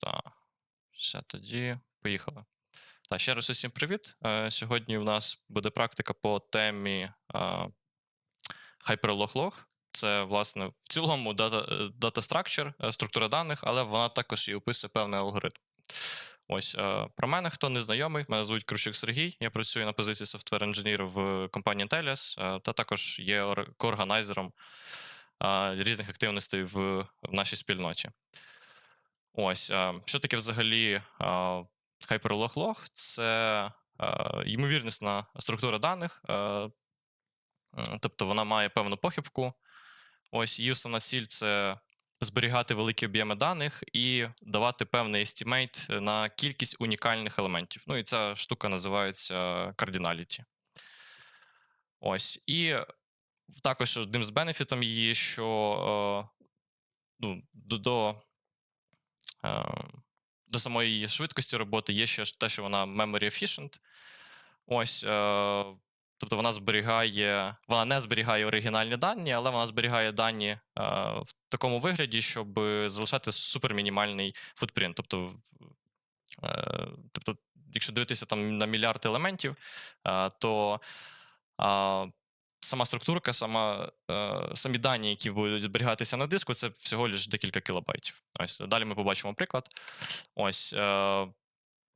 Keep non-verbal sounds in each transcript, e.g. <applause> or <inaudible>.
Так, все тоді. Поїхали. Так, ще раз усім привіт. Е, Сьогодні у нас буде практика по темі е, Hyperlog-Log. Це, власне, в цілому е, data structure, е, структура даних, але вона також і описує певний алгоритм. Ось е, про мене, хто не знайомий, мене звуть Крущук Сергій. Я працюю на позиції software engineer в компанії Intellias, е, та також є ор- коорганайзером е, різних активностей в, в нашій спільноті. Ось, що таке взагалі Hyperlog-Log? Це ймовірнісна структура даних, тобто вона має певну похибку. Ось її основна ціль це зберігати великі об'єми даних і давати певний естімейт на кількість унікальних елементів. Ну і ця штука називається cardinality. Ось. І також одним з бенефітом її, що ну, до, до, е, самої її швидкості роботи є ще те, що вона memory efficient. Ось. Е, Тобто вона зберігає, вона не зберігає оригінальні дані, але вона зберігає дані е, в такому вигляді, щоб залишати супермінімальний футпринт. Тобто, тобто, якщо дивитися там на мільярд елементів, то сама структурка, сама, е, самі дані, які будуть зберігатися на диску, це всього лише декілька кілобайтів. Ось далі ми побачимо приклад. Ось. Е,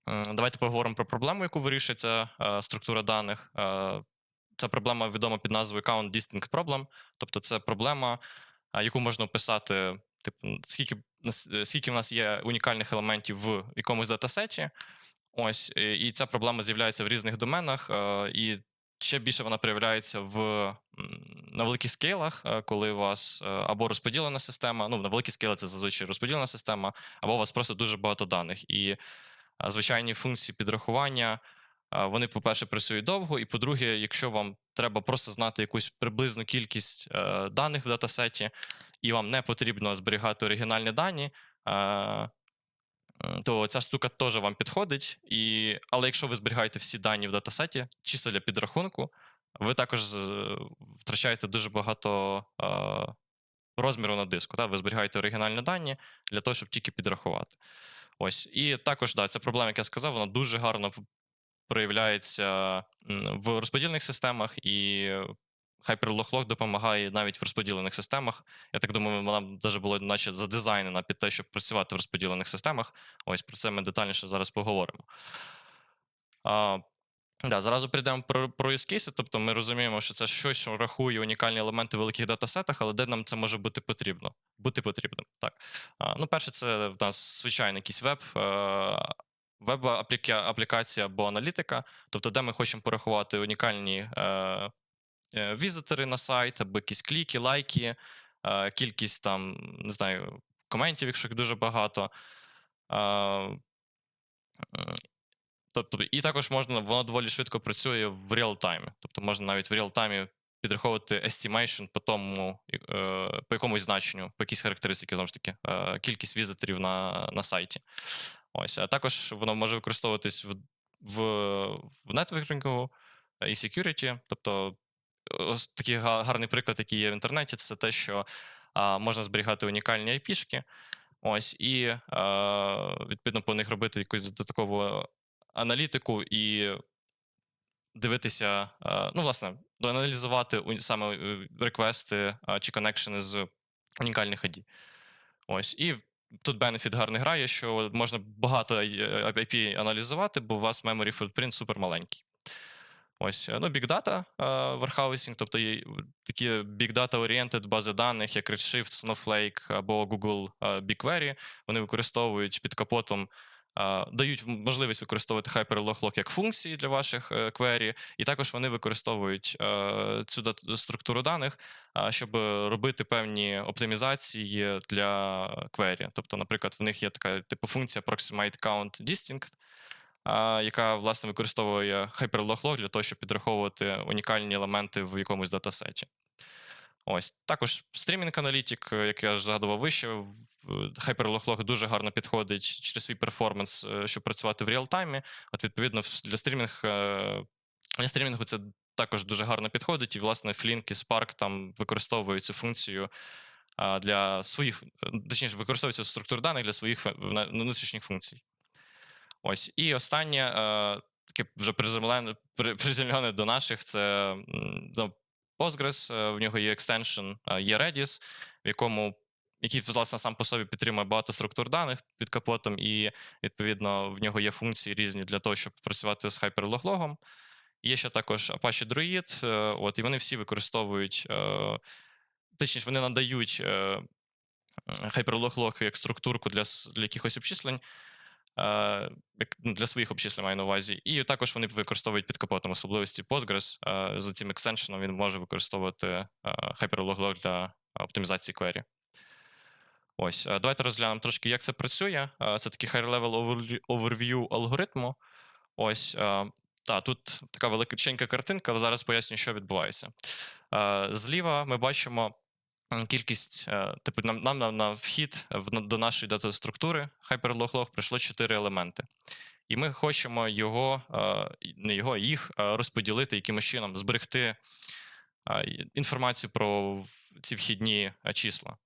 Давайте поговоримо про проблему, яку вирішує ця е, структура даних. Е, Ця проблема відома під назвою Count Distinct Problem. Тобто, це проблема, а, яку можна описати, типу, скільки, е, скільки в нас є унікальних елементів в якомусь датасеті. Ось, і ця проблема з'являється в різних доменах, е, і ще більше вона проявляється в, на великих скейлах, е, коли у вас е, або розподілена система, ну, на великі скейли це зазвичай розподілена система, або у вас просто дуже багато даних. І звичайні функції підрахування. Вони, по-перше, працюють довго, і по-друге, якщо вам треба просто знати якусь приблизну кількість е, даних в датасеті, і вам не потрібно зберігати оригінальні дані, е, то ця штука теж вам підходить. І... Але якщо ви зберігаєте всі дані в датасеті, чисто для підрахунку, ви також е, втрачаєте дуже багато е, розміру на диску. Так? Ви зберігаєте оригінальні дані для того, щоб тільки підрахувати. Ось. І також, да, ця проблема, як я сказав, вона дуже гарно проявляється в розподільних системах, і Hyperlog допомагає навіть в розподілених системах. Я так думаю, вона навіть була наче задизайнена під те, щоб працювати в розподілених системах. Ось про це ми детальніше зараз поговоримо. А, Да, зразу прийдемо про, про cases, тобто ми розуміємо, що це щось, що рахує унікальні елементи в великих датасетах, але де нам це може бути потрібно? Бути потрібним. Так. А, ну, перше, це в нас звичайний якийсь веб, е, веб-аплікація або аналітика, тобто, де ми хочемо порахувати унікальні е, е, візитори на сайт, або якісь кліки, лайки, е, кількість там, не знаю, коментів, якщо їх дуже багато. Е, Тобто, і також можна, воно доволі швидко працює в реал-таймі. Тобто можна навіть в реал-таймі підраховувати estimation по тому, по якомусь значенню, по якійсь характеристики, знову ж таки, кількість візиторів на, на сайті. Ось, а також воно може використовуватись в, в, в нетворкінгу і security. Тобто, ось такий гарний приклад, який є в інтернеті, це те, що а, можна зберігати унікальні IP-шки. Ось, і е, відповідно по них робити якусь додаткову аналітику і дивитися, е, ну, власне, аналізувати саме е, реквести е, чи коннекшени з унікальних ID. Ось. І тут бенефіт гарний грає, що можна багато IP аналізувати, бо у вас memory footprint супер маленький. Ось, е, ну, е, warehousing, тобто є такі Data oriented бази даних, як Redshift, Snowflake або Google е, BigQuery, вони використовують під капотом, е, дають можливість використовувати Hyperlog як функції для ваших query, і також вони використовують цю структуру даних, щоб робити певні оптимізації для query. Тобто, наприклад, в них є така типу функція Proximate Count Distinct, яка власне використовує Hyperlog для того, щоб підраховувати унікальні елементи в якомусь датасеті. Ось також стрімінг аналітик, як я ж згадував вище, в- Hyperlog дуже гарно підходить через свій перформанс, е, щоб працювати в реал-таймі. От, відповідно, для стрімінг е, для стрімінгу це також дуже гарно підходить. І, власне, Flink і Spark там використовують цю функцію для своїх, е, точніше, використовує цю структуру даних для своїх внутрішніх функцій. Ось. І останнє, е, таке вже приземлене, <laughs> приземлене до наших, це ну, Postgres, е, в нього є екстеншн, е, є Redis, в якому який, власне, сам по собі підтримує багато структур даних під капотом, і відповідно в нього є функції різні для того, щоб працювати з hyperlog-логом. Є ще також Apache Druid, от, і вони всі використовують, точніше, вони надають hyperlog-лог як структурку для, для якихось обчислень, для своїх обчислень маю на увазі. І також вони використовують під капотом особливості Postgres. е, За цим екстеншеном він може використовувати е, hyperlog-лог для оптимізації query. Ось, е, давайте розглянемо трошки, як це працює. Е, Це такий high-level overview- алгоритму. Ось, е, та, тут така величенька картинка, але зараз поясню, що відбувається. Е, Зліва ми бачимо кількість, е, типу, нам, нам на, на вхід в, до нашої дата-структури hyperlog прийшло 4 елементи. І ми хочемо його, е, не його, їх е, розподілити якимось чином, зберегти е, інформацію про ці вхідні е, числа.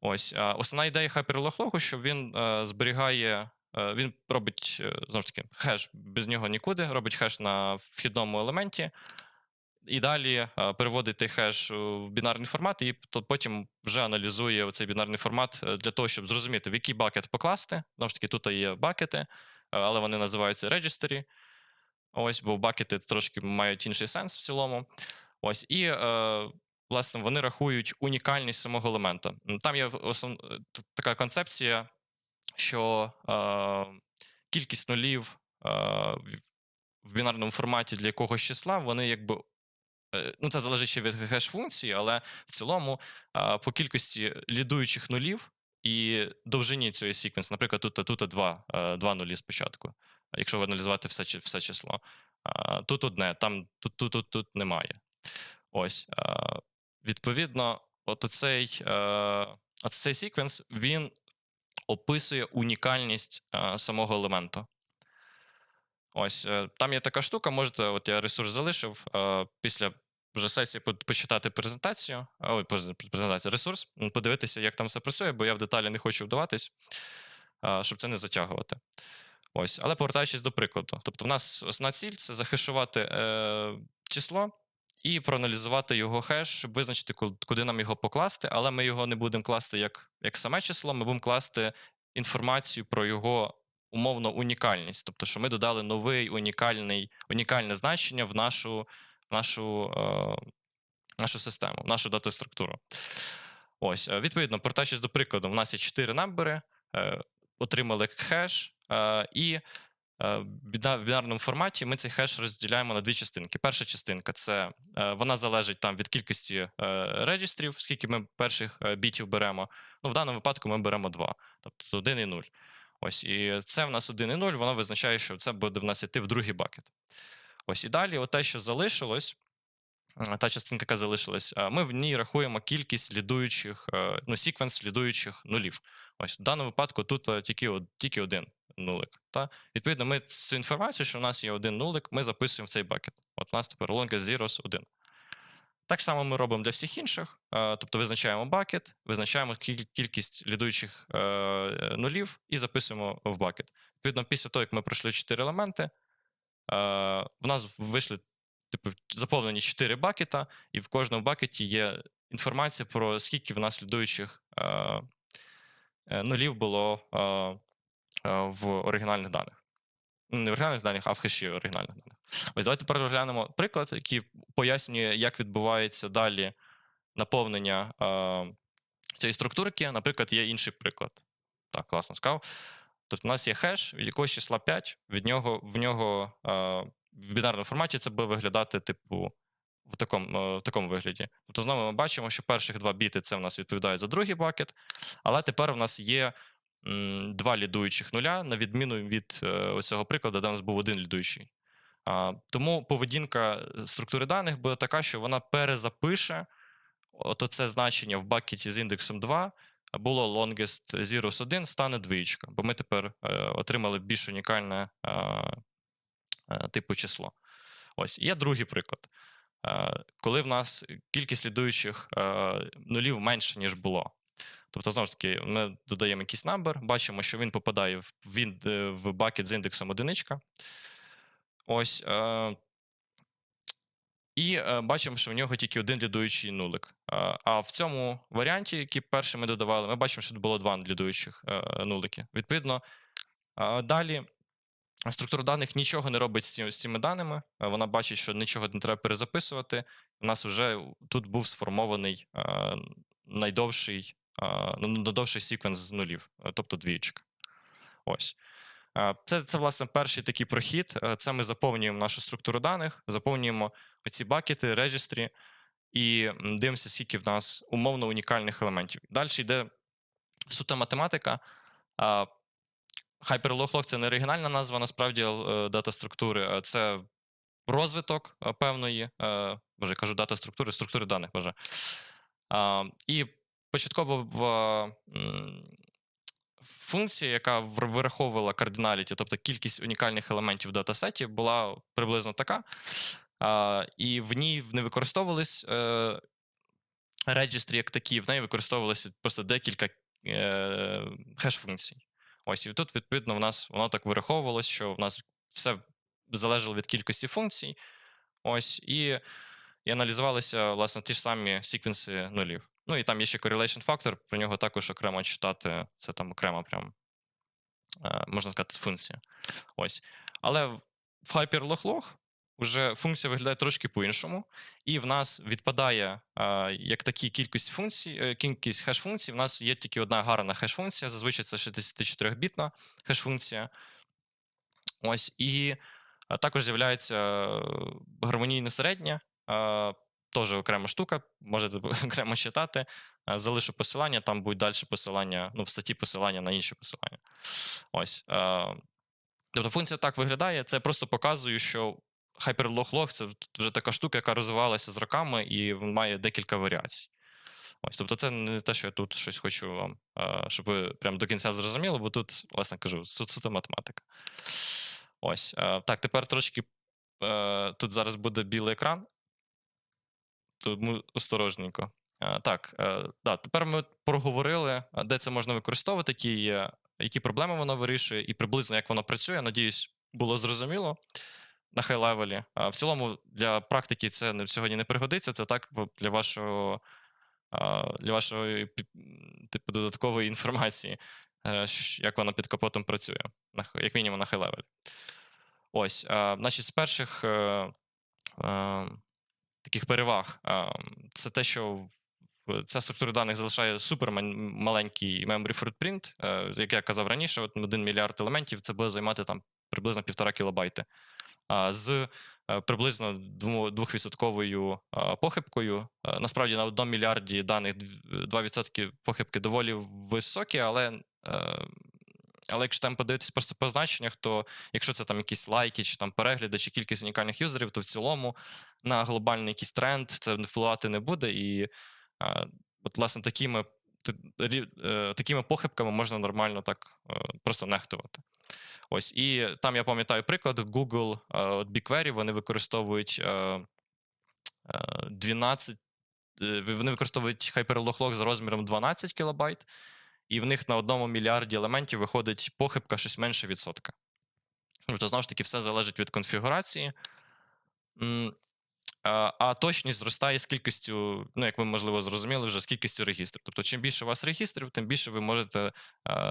Ось е, основна ідея hyperlog що він е, зберігає, е, він робить е, знову ж таки хеш без нього нікуди, робить хеш на вхідному елементі, і далі е, переводить той хеш в бінарний формат, і потім вже аналізує цей бінарний формат е, для того, щоб зрозуміти, в який бакет покласти. Знову ж таки, тут є бакети, е, але вони називаються registry. Ось, бо бакети трошки мають інший сенс в цілому. Ось, і е, власне вони рахують унікальність самого елемента. Там є основ... е, така концепція, що е, кількість нулів е, в бінарному форматі для якогось числа, вони якби. Е, Ну, це залежить ще від хеш-функції, але в цілому по кількості лідуючих нулів і довжині цієї секвенс, наприклад, тут, тут два, е, два нулі спочатку, якщо аналізувати все, все число. Тут одне, там тут, тут, тут, тут немає. Ось. е, Відповідно, от оцей, е, от цей секвенс він описує унікальність самого елемента. Ось там є така штука, можете, от я ресурс залишив після вже сесії почитати презентацію. Ой, презентацію, ресурс, подивитися, як там все працює, бо я в деталі не хочу вдаватись, щоб це не затягувати. Ось, але повертаючись до прикладу. Тобто, в нас основна ціль це захешувати е, число і проаналізувати його хеш, щоб визначити, куди нам його покласти, але ми його не будемо класти як, як саме число, ми будемо класти інформацію про його умовно унікальність. Тобто, що ми додали новий унікальний, унікальне значення в нашу, нашу, е, нашу систему, нашу датаструктуру. Ось, е, відповідно, повертаючись до прикладу, у нас є 4 намбери, е, отримали хеш, і в бінарному форматі ми цей хеш розділяємо на дві частинки. Перша частинка це вона залежить там від кількості реєстрів, скільки ми перших бітів беремо. Ну, в даному випадку ми беремо 2, тобто 1 і 0. Ось, і це в нас 1 і 0, воно визначає, що це буде в нас йти в другий бакет. Ось і далі, те, що залишилось, е, та частинка, яка залишилась, е, ми в ній рахуємо кількість лідуючих, е, ну, секвенс лідуючих нулів. Ось в даному випадку тут тільки, тільки один нулик. Та? Відповідно, ми цю інформацію, що в нас є один нулик, ми записуємо в цей бакет. От у нас тепер longest zeros 1. Так само ми робимо для всіх інших. Тобто визначаємо бакет, визначаємо кількість лідуючих нулів і записуємо в бакет. Відповідно, після того, як ми пройшли 4 елементи, в нас вийшли типу, заповнені 4 бакета, і в кожному бакеті є інформація про скільки в нас слідуючих е, е, нулів було е, е, в оригінальних даних. Ну, Не в оригінальних даних, а в хеші оригінальних даних. Ось давайте тепер розглянемо приклад, який пояснює, як відбувається далі наповнення е, цієї структурки. Наприклад, є інший приклад. Так, класно сказав. Тобто, у нас є хеш якогось числа 5, від нього в нього е, в бінарному форматі це буде виглядати, типу, в такому, е, в такому вигляді. Тобто, знову ми бачимо, що перших два біти це в нас відповідають за другий бакет, але тепер в нас є два лідуючих нуля, на відміну від е, ось цього прикладу, де у нас був один лідуючий. Тому поведінка структури даних буде така, що вона перезапише це значення в бакеті з індексом 2, а було longest zeros 1, стане двоєчка, бо ми тепер е, отримали більш унікальне е, е, типу число. Ось, є другий приклад. коли в нас кількість слідуючих нулів менше, ніж було. Тобто, знову ж таки, ми додаємо якийсь number, бачимо, що він попадає в, в бакет з індексом одиничка. Ось. І е, бачимо, що в нього тільки один лідуючий нулик. Е, а в цьому варіанті, який перший ми додавали, ми бачимо, що тут було два лідуючих е, нулики. Відповідно, е, далі структура даних нічого не робить з, ці, з цими даними. Е, Вона бачить, що нічого не треба перезаписувати. У нас вже тут був сформований е, найдовший, е, ну, найдовший секвенс з нулів, е, тобто двічка. Ось. Е, Це, це, власне, перший такий прохід. Е, Це ми заповнюємо нашу структуру даних, заповнюємо ці бакети, регістрі, і дивимося, скільки в нас умовно унікальних елементів. Далі йде суто математика. А, Hyperlog це не оригінальна назва, насправді е, дата структури, це розвиток е, певної, е, боже, кажу дата структури, структури даних, боже. І початково в функція, яка вираховувала кардиналіті, тобто кількість унікальних елементів в датасеті, була приблизно така. І в ній не використовувались е, реєстрі як такі, в неї використовувалося просто декілька е, хеш-функцій. Ось, і тут, відповідно, в нас воно так вираховувалось, що в нас все залежало від кількості функцій. Ось, і, і аналізувалися, власне, ті ж самі секвенси нулів. Ну і там є ще correlation factor, про нього також окремо читати. Це там окрема прям, е, можна сказати, функція. Ось. Але в в hyperlog вже функція виглядає трошки по-іншому, і в нас відпадає як такі кількість функцій, е, кількість хеш-функцій. В нас є тільки одна гарна хеш-функція, зазвичай це 64-бітна хеш-функція. Ось, і також з'являється е, гармонійне середнє, теж окрема штука, можете <laughs> окремо читати. Залишу посилання, там будуть далі посилання, ну, в статті посилання на інші посилання. Ось. а, Тобто функція так виглядає, це просто показує, що Hyperlog-log це вже така штука, яка розвивалася з роками і має декілька варіацій. Ось, тобто, це не те, що я тут щось хочу вам, а, щоб ви прям до кінця зрозуміли, бо тут, власне кажу, су- суто математика. Ось. Так, тепер трошки е, тут зараз буде білий екран. Тому осторожненько. Так, е, да, тепер ми проговорили, де це можна використовувати, які, які проблеми воно вирішує, і приблизно як воно працює. Надіюсь, було зрозуміло на хай-левелі. В цілому для практики це сьогодні не пригодиться. Це так для вашого для вашої типу додаткової інформації, е, як вона під капотом працює, як мінімум на хай-левелі. Ось, значить, з перших е, е, таких переваг це те, що ця структура даних залишає супер маленький memory footprint, е, як я казав раніше, 1 мільярд елементів це буде займати там приблизно півтора кілобайти. З е, приблизно двохвідсотковою похибкою. Е, Насправді на 1 мільярді даних дв- 2% похибки доволі високі, але. Але якщо там подивитись просто по значеннях, то якщо це там якісь лайки, чи там перегляди, чи кількість унікальних юзерів, то в цілому на глобальний якийсь тренд це впливати не буде. І а, от, власне, такими, е, такими похибками можна нормально так е, просто нехтувати. Ось, і там я пам'ятаю приклад: Google, е, от BigQuery, вони використовують е, е, 12, е, вони використовують Hyperlog за розміром 12 кілобайт, і в них на одному мільярді елементів виходить похибка щось менше відсотка. Тобто, знову ж таки, все залежить від конфігурації. А, точність зростає з кількістю, ну, як ви, можливо, зрозуміли, вже з кількістю регістрів. Тобто, чим більше у вас регістрів, тим більше ви можете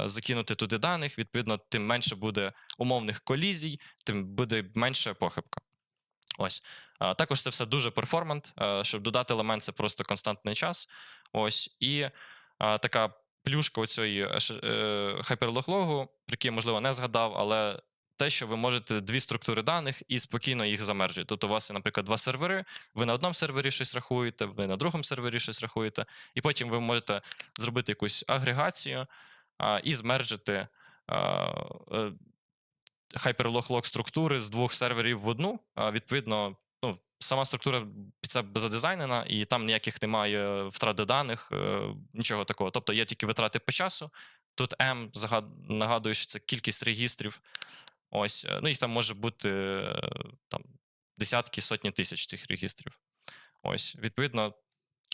закинути туди даних, відповідно, тим менше буде умовних колізій, тим буде менше похибка. Ось. Також це все дуже перформант. Щоб додати елемент, це просто константний час. Ось. І така плюшка оцієї хайперлоглогу, про який можливо, не згадав, але те, що ви можете дві структури даних і спокійно їх замержити. Тобто, у вас є, наприклад, два сервери, ви на одному сервері щось рахуєте, ви на другому сервері щось рахуєте, і потім ви можете зробити якусь агрегацію а, і змержити е, структури з двох серверів в одну. А, відповідно, сама структура під це задизайнена, і там ніяких немає втрати даних, е, нічого такого. Тобто є тільки витрати по часу. Тут M нагадую, що це кількість регістрів. Ось, е, ну їх там може бути е, там, десятки, сотні тисяч цих регістрів. Ось, відповідно,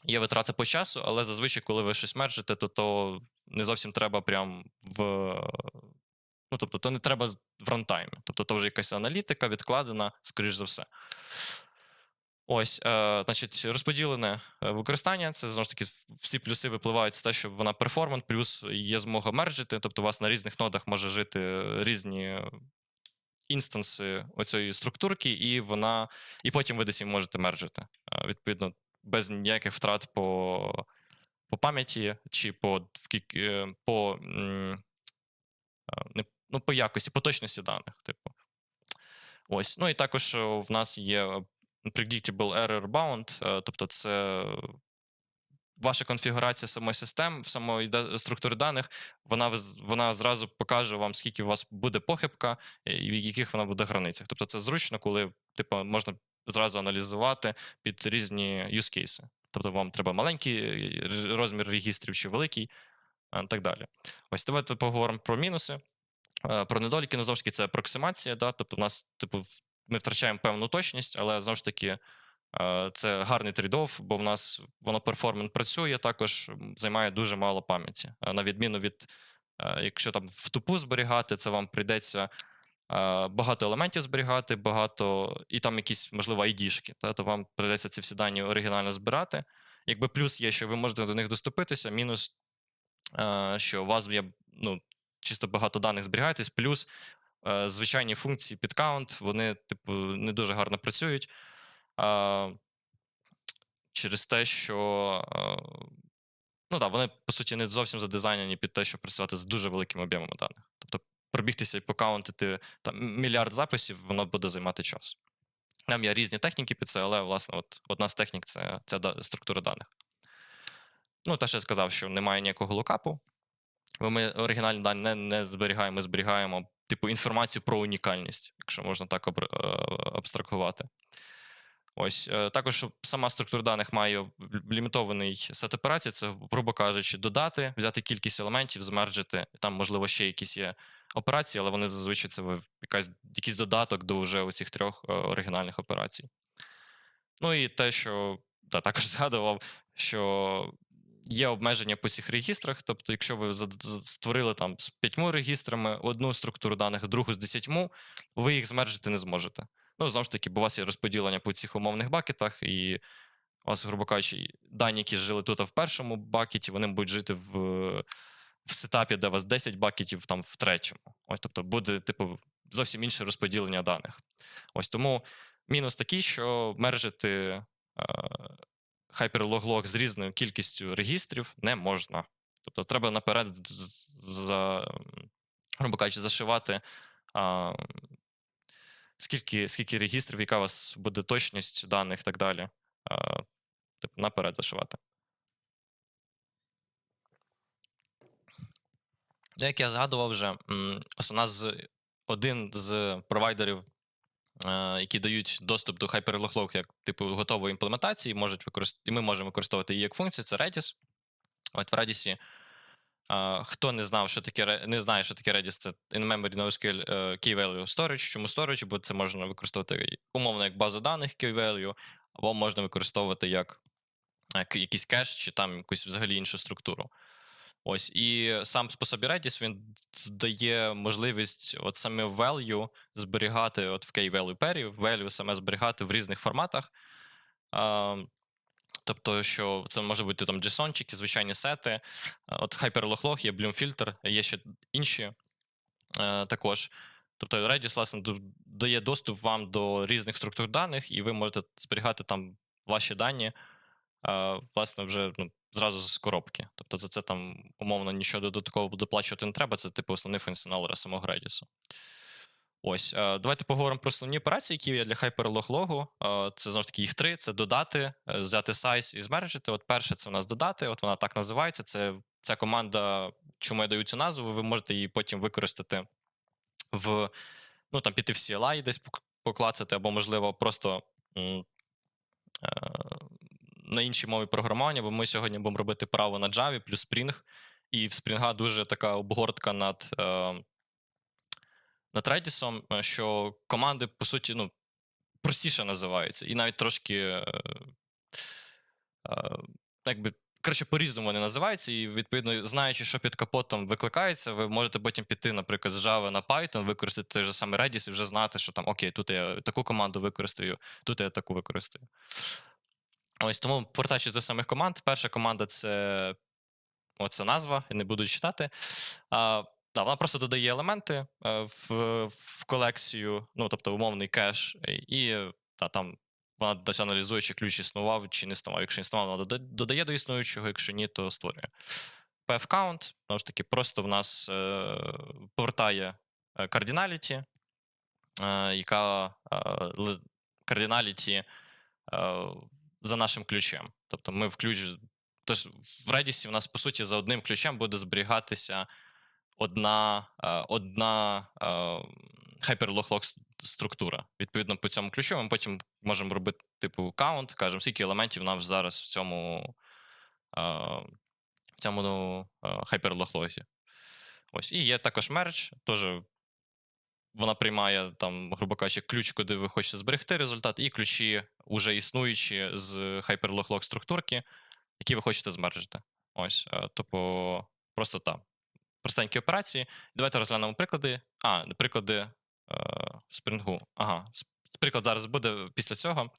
є витрати по часу, але зазвичай, коли ви щось мержите, то, то не зовсім треба прям в. Ну, тобто, то не треба в рантаймі. Тобто, то вже якась аналітика відкладена, скоріш за все. Ось, е, значить, розподілене е, використання. Це знову ж таки всі плюси випливають з те, що вона перформант, плюс є змога мержити. Тобто, у вас на різних нодах може жити різні інстанси оцієї структурки, і вона. І потім ви десь можете мержити. Е, Відповідно, без ніяких втрат по, по пам'яті чи по, е, по, ну, по якості, по точності даних. Типу. Ось. Ну і також в нас є predictable error bound, е, тобто це ваша конфігурація самої системи, самої структури даних, вона, вона зразу покаже вам, скільки у вас буде похибка е, і в яких вона буде границях. Тобто це зручно, коли типу, можна зразу аналізувати під різні use cases. Тобто вам треба маленький е, розмір регістрів чи великий, і так далі. Ось давайте поговоримо про мінуси. Е, Про недоліки, ну, ж таки, це апроксимація, да? тобто в нас, типу, в- ми втрачаємо певну точність, але знову ж таки, е, це гарний трейд-офф, бо в нас воно перформант працює, також займає дуже мало пам'яті. Е, На відміну від, е, якщо там в тупу зберігати, це вам прийдеться багато елементів зберігати, багато, і там якісь, можливо, ID-шки, та? то вам прийдеться ці всі дані оригінально збирати. Якби плюс є, що ви можете до них доступитися, мінус, що у вас є ну, чисто багато даних зберігаєтесь, плюс звичайні функції під каунт, вони, типу, не дуже гарно працюють. Через те, що. е, Ну так, вони, по суті, не зовсім задизайнені під те, щоб працювати з дуже великими об'ємами даних. Тобто, пробігтися і покаунтити там мільярд записів, воно буде займати час. Там є різні техніки під це, але, власне, от одна з технік це, да- структура даних. Ну, те, що я сказав, що немає ніякого лукапу. Бо ми оригінальні дані не, не зберігаємо, ми зберігаємо типу інформацію про унікальність, якщо можна так е, абстрагувати. Ось е, також сама структура даних має лімітований сет операцій. Це, грубо кажучи, додати, взяти кількість елементів, змерджити. Там, можливо, ще якісь є операції, але вони зазвичай це якась, якийсь додаток до вже оцих трьох е, оригінальних операцій. Ну і те, що да, також <laughs> згадував, що є обмеження по цих регістрах. Тобто, якщо ви створили там з п'ятьма регістрами одну структуру даних, другу з десятьму, ви їх змержити не зможете. Ну, знову ж таки, бо у вас є розподілення по цих умовних бакетах, і у вас, грубо кажучи, дані, які жили тут в першому бакеті, вони будуть жити в, в сетапі, де у вас 10 бакетів там в третьому. Ось, тобто буде, типу, зовсім інше розподілення даних. Ось тому мінус такий, що мержити е, hyperlog з різною кількістю регістрів не можна. Тобто треба наперед, за, грубо кажучи, зашивати. А, скільки, скільки регістрів, яка у вас буде точність даних і так далі. А, типу, наперед зашивати. Як я згадував вже, основна з один з провайдерів, які дають доступ до HyperLog як типу готової імплементації, можуть використ... і ми можемо використовувати її як функцію, це Redis. От в Redis, е, хто не знав, що таке не знає, що таке Redis, це in-memory NoSQL е, Key Value Storage. Чому Storage? Бо це можна використовувати умовно як базу даних Key Value, або можна використовувати як е, якийсь кеш, чи там якусь взагалі іншу структуру. Ось, і сам по собі Redis він дає можливість от саме value зберігати от в key-value pairs, value саме зберігати в різних форматах. А, тобто, що це може бути там JSON-чики, звичайні сети. От HyperLog є Bloom є ще інші е, також. Тобто Redis, власне, дає доступ вам до різних структур даних, і ви можете зберігати там ваші дані, е, власне, вже ну, зразу з коробки. Тобто за це там умовно нічого додатково доплачувати не треба. Це типу основний функціонал самого Redis. Ось, е, давайте поговоримо про основні операції, які є для Hyperlog логу. Е, Це знову ж таки їх три: це додати, е, взяти size і змержити. От перше, це у нас додати, от вона так називається. Це ця команда, чому я даю цю назву, ви можете її потім використати в ну там піти в CLI десь пок- поклацати, або, можливо, просто на іншій мові програмування, бо ми сьогодні будемо робити право на Java плюс Spring, і в Spring дуже така обгортка над, е, над Redis, е, що команди, по суті, ну, простіше називаються, і навіть трошки е, Е, якби, коротше, по-різному вони називаються, і відповідно, знаючи, що під капотом викликається, ви можете потім піти, наприклад, з Java на Python, використати той же самий Redis і вже знати, що там окей, тут я таку команду використаю, тут я таку використаю. Ось тому, повертаючись до самих команд, перша команда це оце назва, я не буду читати. А, да, вона просто додає елементи е, в, в колекцію, ну, тобто умовний кеш, і та, там вона десь аналізує, чи ключ існував, чи не існував. Якщо існував, вона додає до існуючого, якщо ні, то створює. PF-count, знову ж таки, просто в нас е, повертає е, кардіналіті, е, яка е, кардіналіті е, за нашим ключем. Тобто ми в ключ. Тож в Redis у нас, по суті, за одним ключем буде зберігатися одна, е, одна е, hyperlock структура. Відповідно, по цьому ключу ми потім можемо робити типу каунт, кажемо, скільки елементів нам зараз в цьому, е, в цьому ну, е, hyperlock Ось. І є також мерч, теж вона приймає там, грубо кажучи, ключ, куди ви хочете зберегти результат, і ключі, уже існуючі з hyperlock структурки, які ви хочете змержити. Ось, тобто, просто там. Простенькі операції. Давайте розглянемо приклади. А, приклади е, спрингу. Ага, приклад зараз буде після цього.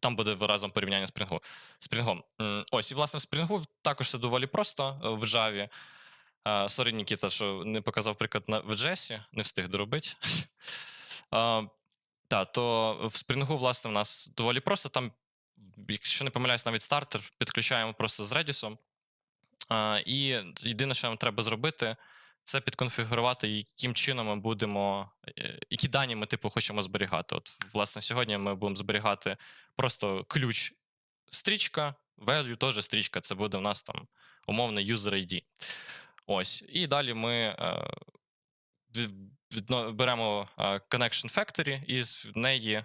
Там буде виразом порівняння спрингу. Спрингом. М, Ось, і власне в спрингу також все доволі просто е, в Java. Сорі, Нікіта, що не показав приклад на в JS, не встиг доробити. <laughs> Так, то в спрингу, власне, в нас доволі просто. Там, якщо не помиляюсь, навіть стартер підключаємо просто з Redis. І єдине, що нам треба зробити, це підконфігурувати, яким чином ми будемо, е, які дані ми типу хочемо зберігати. От, власне, сьогодні ми будемо зберігати просто ключ стрічка, value теж стрічка. Це буде у нас там умовний user ID. Ось. І далі ми е, беремо е, Connection Factory і з неї. Е,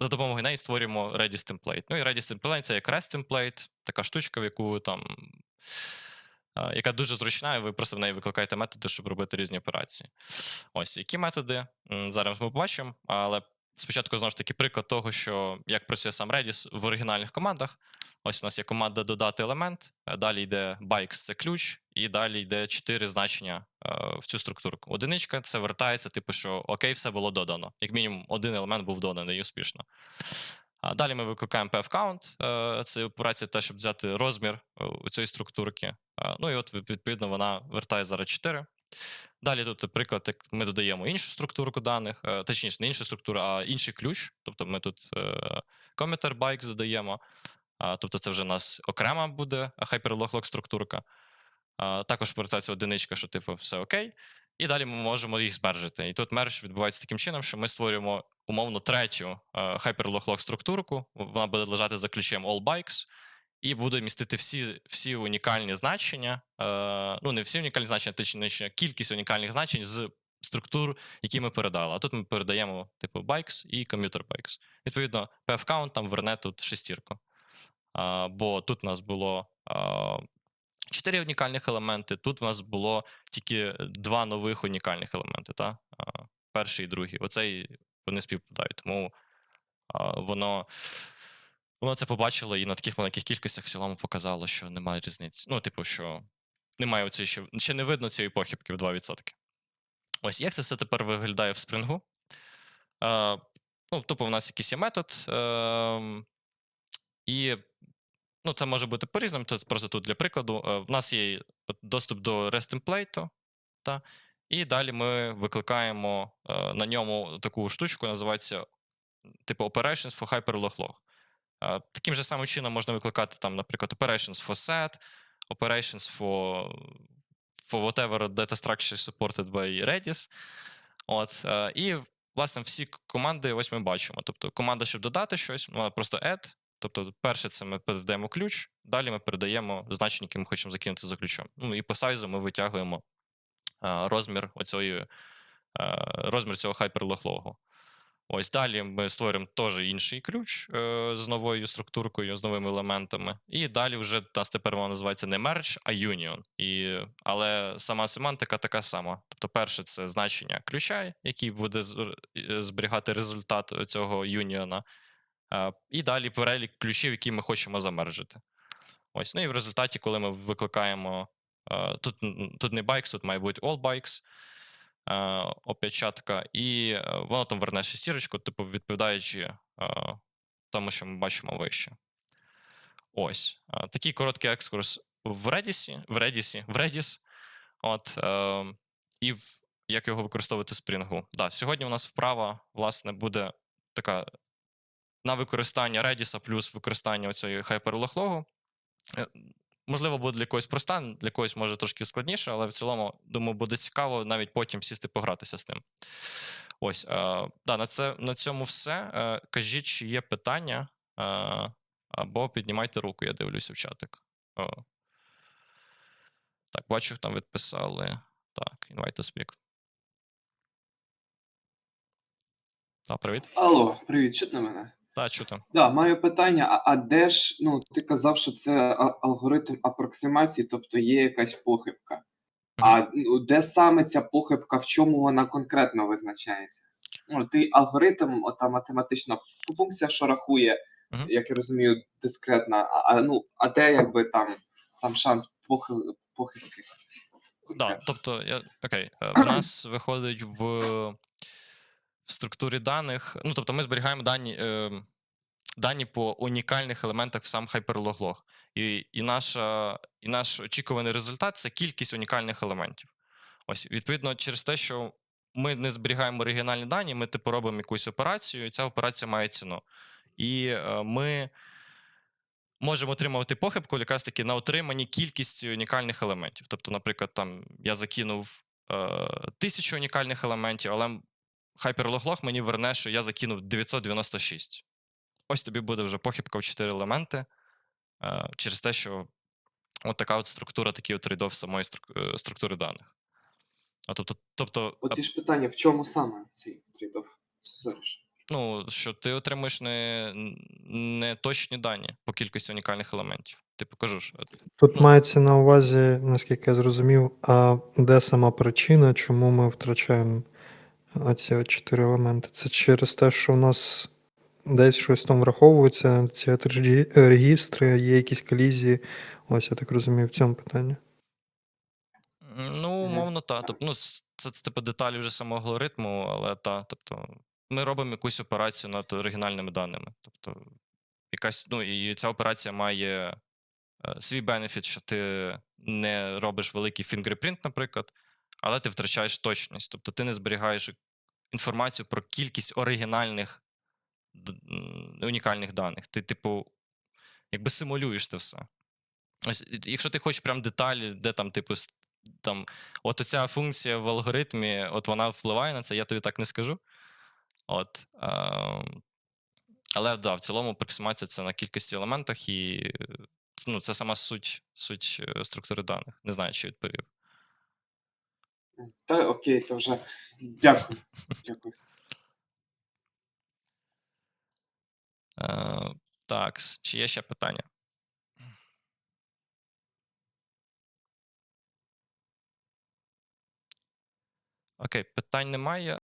за допомогою неї створюємо Redis template. Ну і Redis template це як REST template, така штучка, в яку там. Яка дуже зручна, і ви просто в неї викликаєте методи, щоб робити різні операції. Ось які методи зараз ми побачимо, але спочатку знову ж таки приклад того, що як працює сам Redis в оригінальних командах. Ось у нас є команда додати елемент, е, далі йде bikes це ключ, і далі йде чотири значення е, в цю структурку. Одиничка це вертається, типу, що окей, все було додано. Як мінімум, один елемент був доданий успішно. Далі ми викликаємо pfcount, е, це операція те, щоб взяти розмір цієї структурки. Ну і от відповідно вона вертає зараз 4. Далі тут, наприклад, як ми додаємо іншу структурку даних, точніше, не іншу структуру, а інший ключ. Тобто ми тут committer bike задаємо. Тобто це вже у нас окрема буде hyperlock структурка. Також повертається одиничка, що типу все окей. І далі ми можемо їх збержити. І тут мерж відбувається таким чином, що ми створюємо умовно третю hyperlock структурку. Вона буде лежати за ключем all bikes, і буде містити всі, всі унікальні значення. Ну, не всі унікальні значення, точніше, кількість унікальних значень з структур, які ми передали. А тут ми передаємо типу bikes і commuter bikes. Відповідно, pfcount там верне тут шестірку. Бо тут у нас було чотири унікальних елементи, тут у нас було тільки два нових унікальних елементи. Та? Перший і другий. Оцей вони співпадають. Тому воно, воно це побачило і на таких маленьких кількостях в цілому показало, що немає різниці. Ну, типу, що немає оцієї ще, ще не видно цієї похибки в 2%. Ось як це все тепер виглядає в спрингу? А, ну, тупо в нас якийсь є метод. ем, і ну, це може бути по-різному, це просто тут для прикладу. Е, В нас є доступ до REST template, та, і далі ми викликаємо е, на ньому таку штучку, називається типу Operations for Hyperlock Log. Е, Таким же самим чином можна викликати, там, наприклад, Operations for Set, Operations for, for whatever data structure supported by Redis. От, е, і, власне, всі команди ось ми бачимо. Тобто команда, щоб додати щось, вона просто add. Тобто, перше, це ми передаємо ключ, далі ми передаємо значення, яке ми хочемо закинути за ключом. Ну і по сайзу ми витягуємо розмір оцієї, е, розмір цього hyperlock Ось далі ми створюємо теж інший ключ е, з новою структуркою, з новими елементами. І далі вже нас тепер вона називається не merge, а union. І, але сама семантика така сама. Тобто, перше це значення ключа, який буде е, зберігати результат цього юніона. І далі перелік ключів, які ми хочемо замержити. Ось. Ну і в результаті, коли ми викликаємо. Тут, тут не bikes, тут має бути all bikes, опечатка, і воно там верне шестірочку, типу, відповідаючи тому, що ми бачимо вище. Ось. Такий короткий екскурс в Redis, в Redis, в Redis. От, і в, як його використовувати в Spring. Да, сьогодні у нас вправа, власне, буде така на використання Redis плюс використання оцієї hyperlog Е, Можливо, буде для когось проста, для когось може трошки складніше, але в цілому, думаю, буде цікаво навіть потім сісти погратися з тим. Ось, е, да, на, це, на цьому все. Е, кажіть, чи є питання, е, або піднімайте руку, я дивлюся в чатик. О. Так, бачу, там відписали. Так, invite to speak. Так, привіт. Алло, привіт, чутно мене? Так, чути. Да, маю питання. А, а де ж, ну, ти казав, що це алгоритм апроксимації, тобто є якась похибка. А ну, де саме ця похибка, в чому вона конкретно визначається? Ну, ти алгоритм, ота математична функція, що рахує, Мгм. як я розумію, дискретна, а, а, ну, а де якби там сам шанс похи, похибки? Да, тобто, я, окей, е, у <clears throat> нас виходить в, в структурі даних. Ну, тобто, ми зберігаємо дані, е, дані по унікальних елементах в сам hyperlog. І, і, наша, і наш очікуваний результат це кількість унікальних елементів. Ось, відповідно, через те, що ми не зберігаємо оригінальні дані, ми типу робимо якусь операцію, і ця операція має ціну. І е, ми можемо отримувати похибку якраз таки на отриманні кількості унікальних елементів. Тобто, наприклад, там я закинув е, тисячу унікальних елементів, але Hyperlog мені верне, що я закинув 996. Ось тобі буде вже похибка в 4 елементи е, через те, що от така от структура, такий от трейдов самої е, структури даних. А тобто, тобто От і ж питання, в чому саме цей трейдов? Ну, що ти отримуєш не, не точні дані по кількості унікальних елементів. Типу, кажу ж, Тут Ну. мається на увазі, наскільки я зрозумів, а де сама причина, чому ми втрачаємо ці от чотири елементи? Це через те, що у нас десь щось там враховується, ці регістри, є якісь колізії. Ось я так розумію в цьому питанні. Ну, Мгм. мовно, та. Тобто, ну, це типу деталі вже самого алгоритму, але та, тобто, ми робимо якусь операцію над оригінальними даними. Тобто, якась, ну, і ця операція має е, свій бенефіт, що ти не робиш великий фінгерпринт, наприклад, але ти втрачаєш точність. Тобто ти не зберігаєш інформацію про кількість оригінальних унікальних даних. Ти, типу, якби симулюєш це все. Ось, якщо ти хочеш прям деталі, де там, типу, там, от ця функція в алгоритмі, от вона впливає на це, я тобі так не скажу. От, ем, але да, в цілому апроксимація це на кількості елементах, і е, ну, це сама суть, суть е, структури даних. Не знаю, чи відповів. Та окей, то вже дякую. Дякую. Е, так, чи є ще питання? Окей, питань немає.